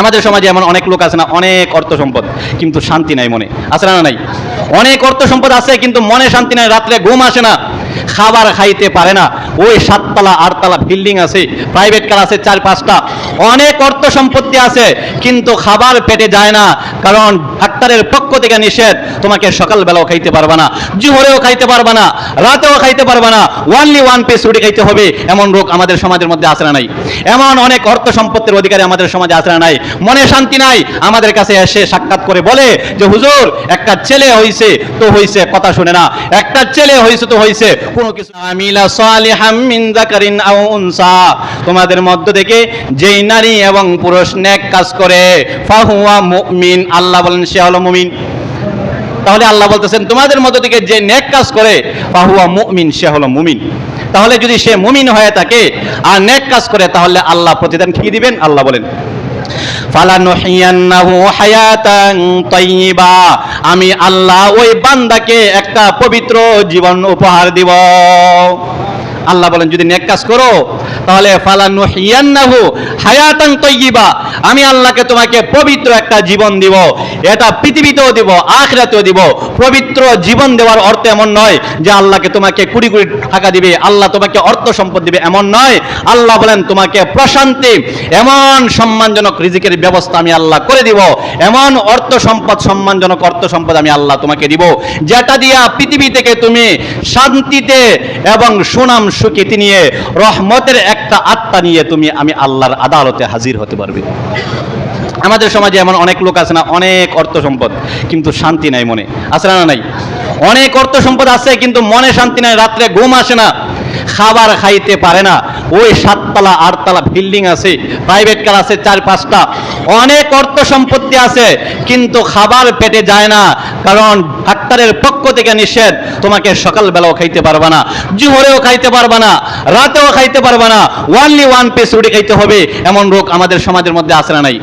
আমাদের সমাজে এমন অনেক লোক আছে না, অনেক অর্থ সম্পদ, কিন্তু শান্তি নাই মনে। আছে না নাই? অনেক অর্থ সম্পদ আছে, কিন্তু মনে শান্তি নাই, রাত্রে ঘুম আসে না, খাবার খাইতে পারে না। ওই সাততলা, আটতলা বিল্ডিং আছে প্রাইভেট কার আছে, চার পাঁচটা। অনেক অর্থ সম্পত্তি আছে, কিন্তু খাবার পেটে যায় না, কারণ ডাক্তারের পক্ষ থেকে নিষেধ তোমাকে সকালবেলাও খাইতে পারবে না, জুহরেও খাইতে পারবে না, রাতেও খাইতে পারবে না ওয়ানলি ওয়ান পিস রুটি খাইতে হবে, এমন রোগ আমাদের সমাজের মধ্যে না নাই। এমন অনেক অর্থ সম্পত্তির অধিকারী আমাদের সমাজে না নাই। মনে শান্তি নাই, আমাদের কাছে এসে সাক্ষাৎ করে বলে যে, হুজুর, একটা ছেলে হইছে, তো হইছে, কথা শুনে না। একটা ছেলে হইছে, তো হইছে, কোনো কিছু আমিলা সালিহাম মিন যাকারিন আও উনসা। তোমাদের মধ্য থেকে যেই নারী এবং পুরুষ নেক কাজ করে, ফাহুয়া মুমিন, আল্লাহ বলেন সে হলো মুমিন। তাহলে আল্লাহ বলতেছেন, তোমাদের মধ্য থেকে যে নেক কাজ করে, ফাহুয়া মুমিন, সে হলো মুমিন। তাহলে যদি সে মুমিন হয়ে থাকে, আর নেক কাজ করে, তাহলে আল্লাহ প্রতিদান কি দিবেন? আল্লাহ বলেন আমি আল্লাহ ওই বান্দাকে একটা পবিত্র জীবন উপহার দিব। আল্লাহ বলেন, যদি নেক কাজ করো, তাহলে ফালানুহিয়ান্নাহু হায়াতান তাইয়্যিবা আমি আল্লাহকে তোমাকে পবিত্র একটা জীবন দিব, এটা পৃথিবীতেও দিব, আখিরাতেও দিব। পবিত্র জীবন দেওয়ার অর্থ এমন নয় যে আল্লাহকে তোমাকে কুড়ি কোটি টাকা দিবে, আল্লাহ তোমাকে অর্থ সম্পদ দিবে, এমন নয়। আল্লাহ বলেন, তোমাকে প্রশান্তি, এমন সম্মানজনক রিজিকের ব্যবস্থা আমি আল্লাহ করে দিব। এমন অর্থ সম্পদ, সম্মানজনক অর্থ সম্পদ আমি আল্লাহ তোমাকে দিব, যেটা দিয়া পৃথিবী থেকে তুমি শান্তিতে এবং সুনাম সুখিতি নিয়ে রহমতের একটা আত্মা নিয়ে তুমি, আমি আল্লাহর আদালতে হাজির হতে পারবে। আমাদের সমাজে এমন অনেক লোক আছে না, অনেক অর্থ সম্পদ, কিন্তু শান্তি নাই মনে। আছে না নাই? অনেক অর্থ সম্পদ আছে, কিন্তু মনে শান্তি নাই, রাত্রে ঘুম আসে না, খাবার খাইতে পারে না। ওই সাততলা, আটতলা বিল্ডিং আছে প্রাইভেট কার আছে, চার পাঁচটা অনেক অর্থ সম্পত্তি আছে, কিন্তু খাবার পেটে যায় না, কারণ ডাক্তারের পক্ষ থেকে নিষেধ, তোমাকে সকালবেলাও খাইতে পারবে না, জুহরেও খাইতে পারবে না, রাতেও খাইতে পারবে না ওয়ানলি ওয়ান পিস রুটি খাইতে হবে, এমন রোগ আমাদের সমাজের মধ্যে না নাই।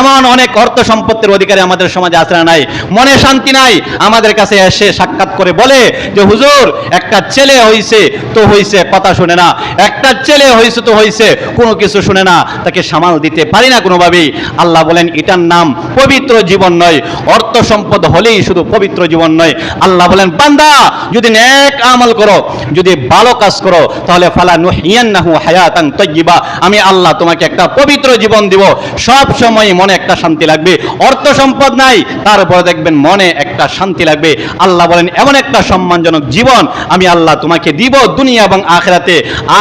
এমন অনেক অর্থ সম্পত্তির অধিকারী আমাদের সমাজে না নাই। মনে শান্তি নাই, আমাদের কাছে এসে সাক্ষাৎ করে বলে যে, হুজুর, একটা ছেলে হইছে, তো হইছে কথা শুনে না, একটা ছেলে হইছে, তো হইছে, কোনো কিছু শুনে না, তাকে সামাল দিতে পারি না কোনোভাবেই। আল্লাহ বলেন, এটার নাম পবিত্র জীবন নয়। অর্থ সম্পদ হলেই শুধু পবিত্র জীবন নয়। আল্লাহ বলেন, বান্দা, যদি নেক আমল করো, যদি ভালো কাজ করো, তাহলে ফালা নুহিয়ান্নাহু হায়াতান তাইয়্যিবা আমি আল্লাহ তোমাকে একটা পবিত্র জীবন দিব। সব সময় মনে একটা শান্তি লাগবে। অর্থ সম্পদ নাই, তারপরে দেখবেন মনে একটা শান্তি লাগবে। আল্লাহ বলেন, এমন একটা সম্মানজনক জীবন আমি আল্লাহ তোমাকে দিব দুনিয়া এবং আখেরাতে।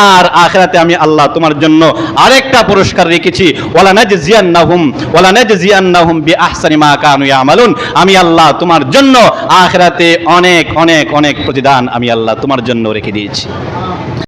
আর আখেরাতে আমি আল্লাহ তোমার জন্য আরেকটা পুরস্কার রেখেছি। ওয়ালা নাজজিয়ান্নাহুম ওয়ালা নাজজিয়ান্নাহুম বিআহসানি মা কানু ইয়ামালুন। আমি আল্লাহ তোমার জন্য আখরাতে অনেক অনেক অনেক প্রতিদান আমি আল্লাহ তোমার জন্য রেখে দিয়েছি।